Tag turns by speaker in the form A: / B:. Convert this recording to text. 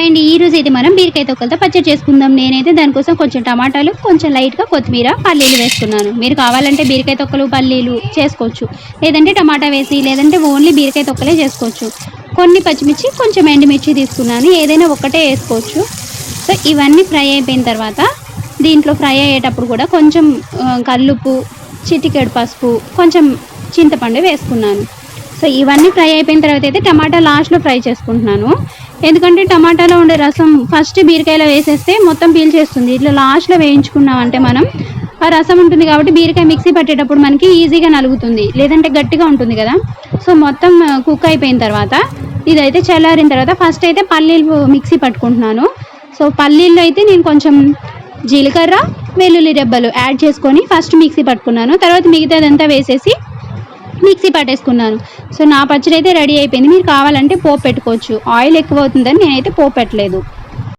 A: And ఈ రోజు అయితే మనం బీరకాయ తొక్కలతో పచ్చడి చేసుకుందాం. నేనైతే దానికోసం కొంచెం టమాటాలు కొంచెం లైట్గా కొత్తిమీర పల్లీలు వేసుకున్నాను. మీరు కావాలంటే బీరకాయ తొక్కలు పల్లీలు చేసుకోవచ్చు. లేదంటే టమాటా వేసి లేదంటే ఓన్లీ బీరకాయ తొక్కలే చేసుకోవచ్చు. కొన్ని పచ్చిమిర్చి కొంచెం ఎండుమిర్చి తీసుకున్నాను. ఏదైనా ఒక్కటే వేసుకోవచ్చు. సో ఇవన్నీ ఫ్రై అయిపోయిన తర్వాత దీంట్లో ఫ్రై అయ్యేటప్పుడు కూడా కొంచెం కల్లుపు కల్లుప్పు చిటికెడు పసుపు కొంచెం చింతపండు వేసుకున్నాను. సో ఇవన్నీ ఫ్రై అయిపోయిన తర్వాత అయితే టమాటా లాస్ట్లో ఫ్రై చేసుకుంటున్నాను. ఎందుకంటే టమాటాలో ఉండే రసం ఫస్ట్ బీరకాయలో వేసేస్తే మొత్తం పీల్చేస్తుంది ఇట్లా లాస్ట్లో వేయించుకున్నామంటే మనం ఆ రసం ఉంటుంది కాబట్టి బీరకాయ మిక్సీ పట్టేటప్పుడు మనకి ఈజీగా నలుగుతుంది. లేదంటే గట్టిగా ఉంటుంది కదా. సో మొత్తం కుక్ అయిపోయిన తర్వాత ఇదైతే చల్లారిన తర్వాత ఫస్ట్ అయితే పల్లీలు మిక్సీ పట్టుకుంటున్నాను. సో పల్లీల్లో అయితే నేను కొంచెం జీలకర్ర వెల్లుల్లి రెబ్బలు యాడ్ చేసుకొని ఫస్ట్ మిక్సీ పట్టుకున్నాను. తర్వాత మిగతాదంతా వేసేసి మిక్సీ పట్టేసుకున్నాను సో నా పచ్చడి అయితే రెడీ అయిపోయింది. మీరు కావాలంటే పోపు పెట్టుకోవచ్చు. ఆయిల్ ఎక్కువ అవుతుందని నేనైతే పోపు పెట్టలేదు.